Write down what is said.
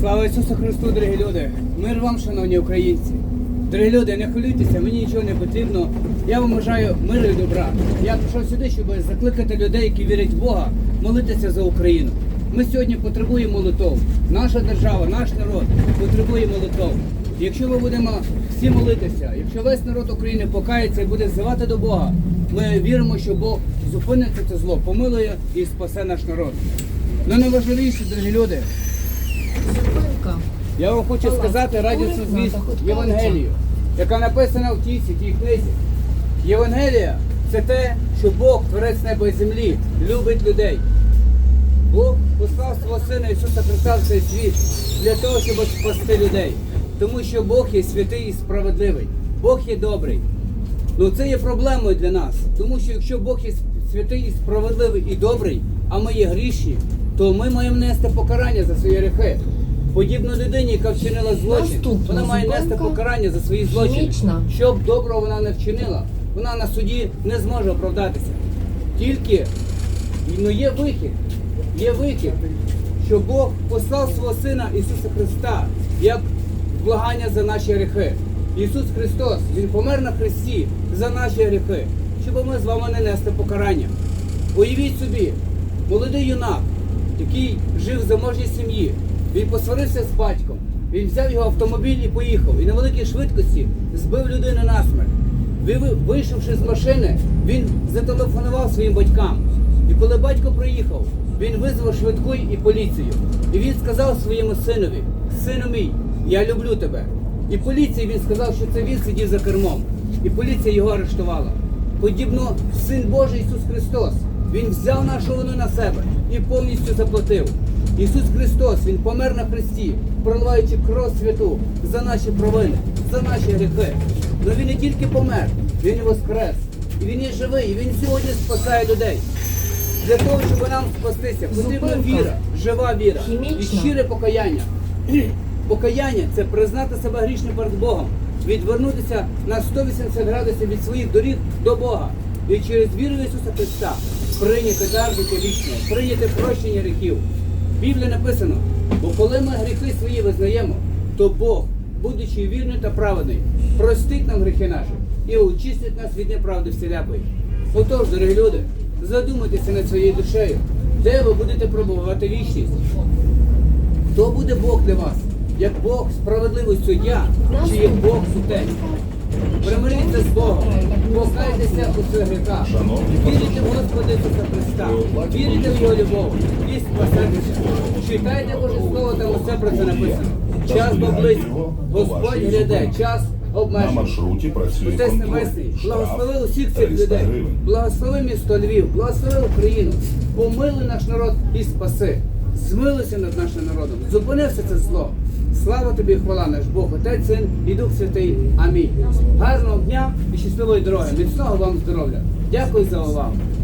Слава Ісусу Христу, дорогі люди! Мир вам, шановні українці! Дорогі люди, не хвилюйтеся, мені нічого не потрібно. Я вам бажаю миру і добра. Я прийшов сюди, щоб закликати людей, які вірять в Бога, молитися за Україну. Ми сьогодні потребуємо молитов. Наша держава, наш народ потребує молитов. Якщо ми будемо всі молитися, якщо весь народ України покається і буде взивати до Бога, ми віримо, що Бог зупинить це зло, помилує і спасе наш народ. Ну найважливіше, дорогі люди, Зупинка. я вам хочу сказати радісну звістку Євангелію, яка написана в тій святій книзі. Євангелія це те, що Бог, творець неба і землі, любить людей. Бог послав свого Сина Ісуса Христа в цей світ для того, щоб спасти людей. Тому що Бог є святий і справедливий, Бог є добрий. Ну це є проблемою для нас. Тому що якщо Бог є святий і справедливий і добрий, а ми є грішні, то ми маємо нести покарання за свої гріхи. Подібно людині, яка вчинила злочин, Наступна вона має нести зупинка. покарання за свої злочини. Хімічна. Щоб доброго вона не вчинила, вона на суді не зможе оправдатися. Тільки ну, є вихід, є вихід, що Бог послав свого Сина Ісуса Христа як благання за наші гріхи. Ісус Христос, Він помер на Христі за наші гріхи, щоб ми з вами не нести покарання. Уявіть собі, молодий юнак, який жив в заможній сім'ї, він посварився з батьком, він взяв його автомобіль і поїхав. І на великій швидкості збив людину насмерть. Ви- ви- Вийшовши з машини, він зателефонував своїм батькам. І коли батько приїхав, він визвав швидку і поліцію. І він сказав своєму синові: Сину мій, я люблю тебе. І поліції він сказав, що це він сидів за кермом. І поліція його арештувала. Подібно Син Божий Ісус Христос. Він взяв нашу вину на себе і повністю заплатив. Ісус Христос, Він помер на Христі, проливаючи кров святу за наші провини, за наші гріхи. Але Він не тільки помер, Він і воскрес. І Він є живий, і Він сьогодні спасає людей. Для того, щоб нам спастися, потрібна віра, жива віра і щире покаяння. Покаяння це признати себе грішним перед Богом, відвернутися на 180 градусів від своїх доріг до Бога. І через віру в Ісуса Христа прийняти дар вічного, прийняти прощення гріхів. В Біблії написано, бо коли ми гріхи свої визнаємо, то Бог, будучи вірний та праведний, простить нам гріхи наші і очистить нас від неправди всілякої. Отож, дорогі люди, задумайтеся над своєю душею, де ви будете пробувати вічність. Хто буде Бог для вас? Як Бог справедливий суддя, чи як Бог судець? Примиріться з Богом, покайтеся у своїх гріхах, вірите в Господа Ісуса Христа, вірите в Його любов і спасетеся. Читайте Боже Слово, там усе про це написано. Час поблизько, Господь гряде, час На маршруті працює Отець. Небесний, благослови усіх цих людей, благослови місто Львів, благослови Україну, помилуй наш народ і спаси. Змилуйся над нашим народом, Зупинився це зло. Слава тобі, хвала наш Бог, Отець, Син і Дух Святий. Амінь. Гарного дня і щасливої дороги. Міцного вам здоров'я. Дякую за увагу.